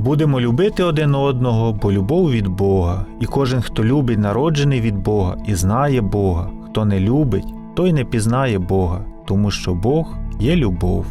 Будемо любити один одного, бо любов від Бога, і кожен, хто любить, народжений від Бога і знає Бога. Хто не любить, той не пізнає Бога, тому що Бог є любов.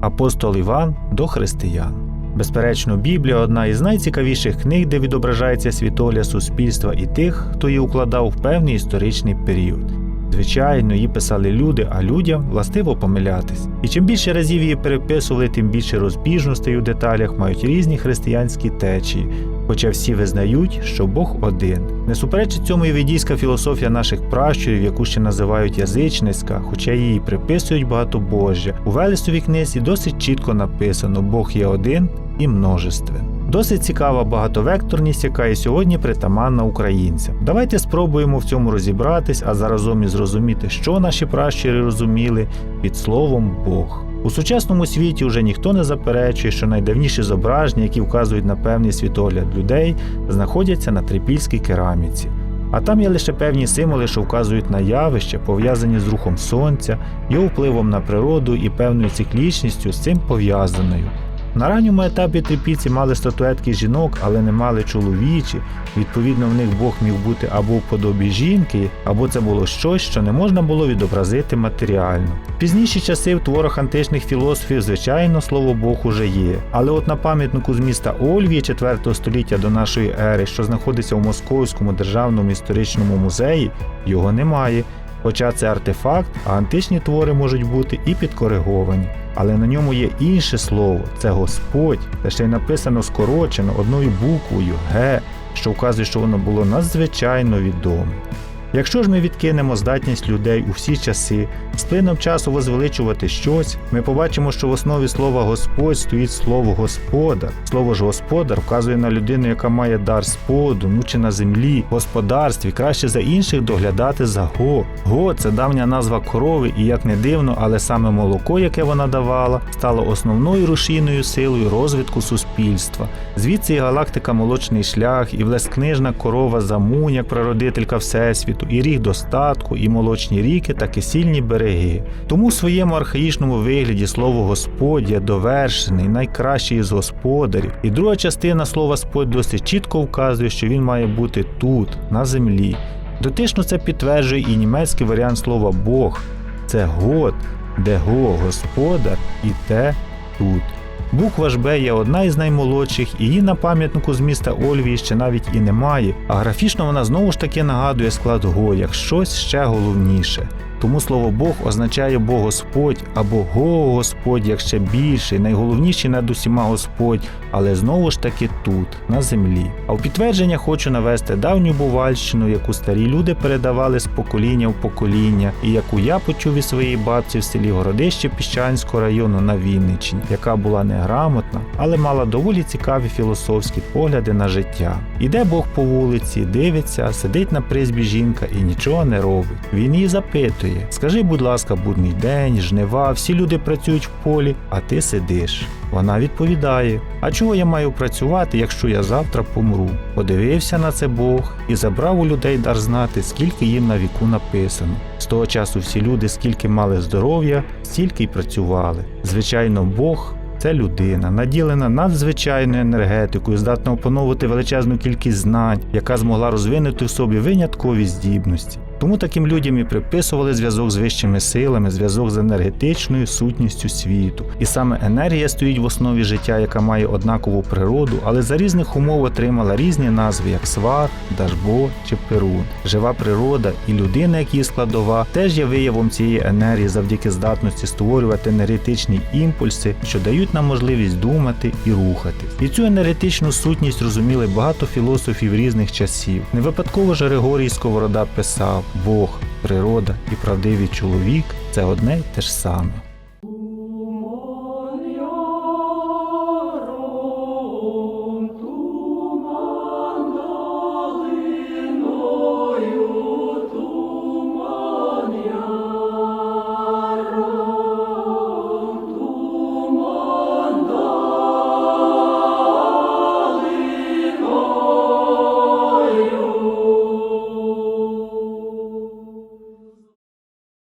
Апостол Іван до християн. Безперечно, Біблія одна із найцікавіших книг, де відображається світоля суспільства і тих, хто її укладав в певний історичний період. Звичайно, її писали люди, а людям властиво помилятись. І чим більше разів її переписували, тим більше розбіжностей у деталях мають різні християнські течії, хоча всі визнають, що Бог один. Не суперечить цьому і ведійська філософія наших пращурів, яку ще називають язичницька, хоча їй приписують багатобожжя. У Велесовій книзі досить чітко написано: Бог є один і множествен. Досить цікава багатовекторність, яка і сьогодні притаманна українцям. Давайте спробуємо в цьому розібратись, а заразом і зрозуміти, що наші пращури розуміли під словом Бог. У сучасному світі вже ніхто не заперечує, що найдавніші зображення, які вказують на певний світогляд людей, знаходяться на трипільській кераміці. А там є лише певні символи, що вказують на явища, пов'язані з рухом сонця, його впливом на природу і певною циклічністю з цим пов'язаною. На ранньому етапі трипільці мали статуетки жінок, але не мали чоловічі. Відповідно, в них Бог міг бути або в подобі жінки, або це було щось, що не можна було відобразити матеріально. В пізніші часи в творах античних філософів, звичайно, слово Бог уже є. Але от на пам'ятнику з міста Ольвії 4 століття до нашої ери, що знаходиться у Московському державному історичному музеї, його немає. Хоча це артефакт, а античні твори можуть бути і підкориговані. Але на ньому є інше слово це Господь, та ще й написано скорочено одною буквою Г, що вказує, що воно було надзвичайно відоме. Якщо ж ми відкинемо здатність людей у всі часи плином часу возвеличувати щось, ми побачимо, що в основі слова Господь стоїть слово Господар. Слово ж Господар вказує на людину, яка має дар споду, ну чи на землі, господарстві, краще за інших доглядати за го. Го це давня назва корови, і як не дивно, але саме молоко, яке вона давала, стало основною рушійною силою розвитку суспільства. Звідси і галактика Молочний шлях, і влескнижна корова Замунь, як прародителька Всесвіту, і ріг достатку, і молочні ріки та кисільні береги. Тому в своєму архаїчному вигляді слово Господь є довершений, найкращий із господарів. І друга частина слова Господь досить чітко вказує, що він має бути тут, на землі. Дотично це підтверджує і німецький варіант слова Бог це год, де го господар і те тут. Буква ж Б є одна із наймолодших, і її на пам'ятнику з міста Ольвії ще навіть і немає, а графічно вона знову ж таки нагадує склад Го як щось ще головніше. Тому слово Бог означає Бог Господь або Го Господь як ще більший, найголовніший над усіма Господь, але знову ж таки тут, на землі. А в підтвердження хочу навести давню бувальщину, яку старі люди передавали з покоління в покоління, і яку я почув із своєї бабці в селі Городище Піщанського району на Вінниччині, яка була неграмотна, але мала доволі цікаві філософські погляди на життя. Іде Бог по вулиці, дивиться, сидить на призбі жінка і нічого не робить. Він її запитує: Скажи, будь ласка, будний день, жнива, всі люди працюють в полі, а ти сидиш. Вона відповідає: А чого я маю працювати, якщо я завтра помру? Подивився на це Бог і забрав у людей дар знати, скільки їм на віку написано. З того часу всі люди, скільки мали здоров'я, стільки й працювали. Звичайно, Бог. Це людина, наділена надзвичайною енергетикою, здатна опановувати величезну кількість знань, яка змогла розвинути в собі виняткові здібності. Тому таким людям і приписували зв'язок з вищими силами, зв'язок з енергетичною сутністю світу. І саме енергія стоїть в основі життя, яка має однакову природу, але за різних умов отримала різні назви, як свар, дажбо чи перун. Жива природа і людина, як її складова, теж є виявом цієї енергії завдяки здатності створювати енергетичні імпульси, що дають нам можливість думати і рухатись. І цю енергетичну сутність розуміли багато філософів різних часів. Не випадково ж Григорій Сковорода писав: Бог, природа і правдивий чоловік це одне й те ж саме.